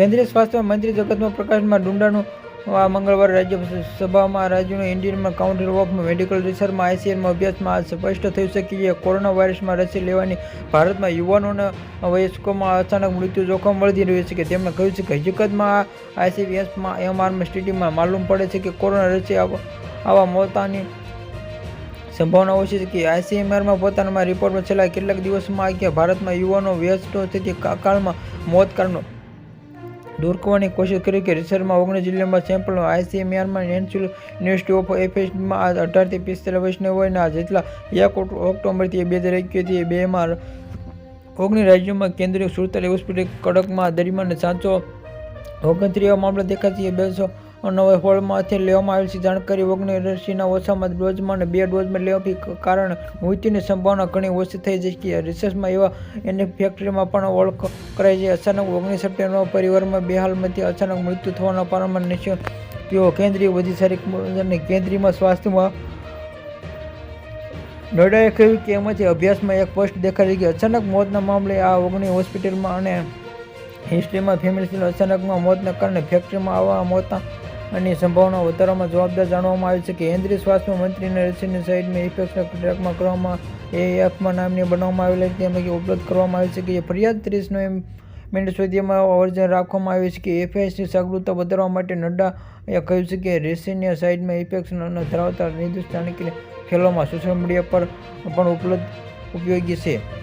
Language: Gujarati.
કેન્દ્રીય સ્વાસ્થ્ય મંત્રી જગતમાં પ્રકાશમાં ડુંડાનું આ મંગળવારે રાજ્યસભામાં રાજ્યનું ઇન્ડિયનમાં કાઉન્સિલ ઓફ મેડિકલ રિસર્ચમાં આઈસીએમમાં અભ્યાસમાં સ્પષ્ટ થયું છે. કે કોરોના વાયરસમાં રસી લેવાની ભારતમાં યુવાનોના વયસ્કોમાં અચાનક મૃત્યુ જોખમ વધી રહ્યું છે કે તેમણે કહ્યું છે કે હકીકતમાં આઈસીવીએસમાં એમઆરમાં સ્ટેડિયમમાં માલુમ પડે છે કે કોરોના રસી આવા મોતાની સંભાવના ઓછી છે કે આઈસીએમઆરમાં પોતાના રિપોર્ટમાં છેલ્લા કેટલાક દિવસમાં કે ભારતમાં યુવાનો વ્યસ્ત થતી કાળમાં મોત કારણો દૂર કરવાની કોશિશ કરી કે રિસર્ચમાં ઓગણીસ જિલ્લામાં સેમ્પલનો આઈસીએમઆરમાં નેશનલ યુનિવર્સિટી ઓફ એફએસમાં અઢારથી પિસ્તાલીસ વર્ષના વયના જેટલા એક ઓક્ટોબરથી બે હજાર એકવીસથી બેમાં ઓગણીસ રાજ્યોમાં કેન્દ્રીય સુડતાલીસ હોસ્પિટલ કડકમાં દરમિયાન સાતસો ઓગણત્રીસ મામલા દેખાતી બેસો નવા હોલમાંથી લેવામાં આવેલ છે. જાણકારી ઓગણીસ રસીના ઓછામાં ડોઝમાં અને બે ડોઝમાં લેવાથી કારણે મૃત્યુની સંભાવના ઘણી ઓછી થઈ જશે રિસર્ચમાં એવા એની ફેક્ટરીમાં પણ ઓળખ કરાઈ છે અચાનક ઓગણીસ સપ્ટેમ્બર પરિવારમાં બેહાલમાંથી અચાનક મૃત્યુ થવાના પારામાં નિશ્ચય તેઓ કેન્દ્રીય વધી સારી અને કેન્દ્રીયમાં સ્વાસ્થ્યમાં નડ્ડાએ કહ્યું કે એમાંથી અભ્યાસમાં એક પોસ્ટ દેખાડી કે અચાનક મોતના મામલે આ ઓગણી હોસ્પિટલમાં અને હિસ્ટ્રીમાં ફેમિલી અચાનકમાં મોતના કારણે ફેક્ટરીમાં આવવા મોતના અને સંભાવના વધારવામાં જવાબદાર જાણવામાં આવી છે કે કેન્દ્રીય સ્વાસ્થ્ય મંત્રીને રસીની સાઇડમાં ઇફેક્ટના ટ્રેકમાં કરવામાં એએફમાં નામની બનાવવામાં આવેલી તેમાં કે ઉપલબ્ધ કરવામાં આવી છે કે જે ફરિયાદ ત્રીસ મિનિટ સુધીમાં વર્જન રાખવામાં આવ્યું છે કે એફએસની જાગૃતતા વધારવા માટે નડ્ડા એ કહ્યું છે કે રેસીની સાઇડમાં ઇફેક્શન ધરાવતા નિર્દિષ્ટ સ્થાનિક ખેલોમાં સોશિયલ મીડિયા પર પણ ઉપલબ્ધ ઉપયોગી છે.